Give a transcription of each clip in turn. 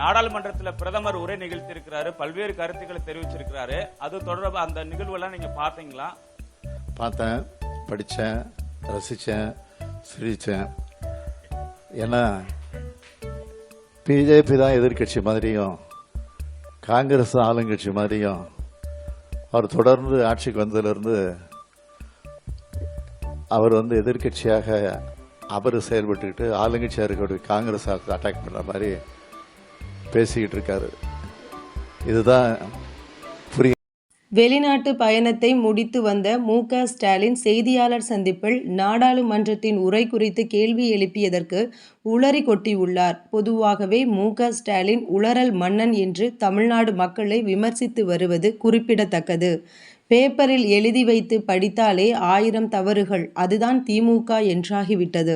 நாடாளுமன்றத்தில் பிரதமர் உரை நிகழ்த்தியிருக்கிறாரு. பல்வேறு கருத்துக்களை தெரிவிச்சிருக்கிறாரு. அது தொடர்பாக அந்த நிகழ்வெல்லாம் நீங்க பாத்தீங்களா பார்த்தேன் படித்தேன் ரசித்தேன் சிரித்தேன் ஏன்னா பிஜேபி தான் எதிர்க்கட்சி மாதிரியும் காங்கிரஸ் ஆளுங்கட்சி மாதிரியும் அவர் தொடர்ந்து ஆட்சிக்கு வந்ததிலிருந்து அவர் வந்து எதிர்க்கட்சியாக அவர் செயல்பட்டுக்கிட்டு ஆளுங்கட்சியாக இருக்கக்கூடிய காங்கிரஸ் அட்டாக் பண்ணுற மாதிரி பேசிக்கிட்டு இருக்காரு இதுதான் புரிய வெளிநாட்டு பயணத்தை முடித்து வந்த மு. க. ஸ்டாலின் செய்தியாளர் சந்திப்பில் நாடாளுமன்றத்தின் உரை குறித்து கேள்வி எழுப்பியதற்கு உளறி கொட்டியுள்ளார். பொதுவாகவே மு. க. ஸ்டாலின் உளறல் மன்னன் என்று தமிழ்நாடு மக்களை விமர்சித்து வருவது குறிப்பிடத்தக்கது. பேப்பரில் எழுதி வைத்து படித்தாலே ஆயிரம் தவறுகள். அதுதான் திமுக என்றாகிவிட்டது.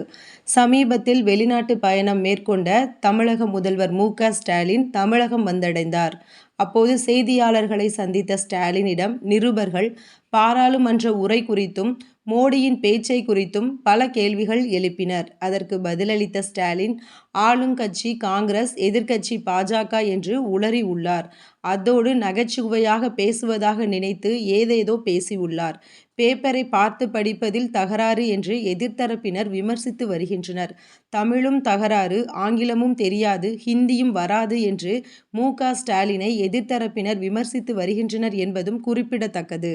சமீபத்தில் வெளிநாட்டு பயணம் மேற்கொண்ட தமிழக முதல்வர் மு. க. ஸ்டாலின் தமிழகம் வந்தடைந்தார். அப்போது செய்தியாளர்களை சந்தித்த ஸ்டாலினிடம் நிருபர்கள் பாராளுமன்ற உரை குறித்தும் மோடியின் பேச்சை குறித்தும் பல கேள்விகள் எழுப்பினர். அதற்கு பதிலளித்த ஸ்டாலின் ஆளுங்கட்சி காங்கிரஸ் எதிர்க்கட்சி பாஜக என்று உளறி உள்ளார். அதோடு நகைச்சுவையாக பேசுவதாக நினைத்து ஏதேதோ பேசியுள்ளார். பேப்பரை பார்த்து படிப்பதில் தகராறு என்று எதிர்த்தரப்பினர் விமர்சித்து வருகின்றனர். தமிழும் தகராறு ஆங்கிலமும் தெரியாது ஹிந்தியும் வராது என்று மு க ஸ்டாலினை எதிர்த்தரப்பினர் விமர்சித்து வருகின்றனர் என்பதும் குறிப்பிடத்தக்கது.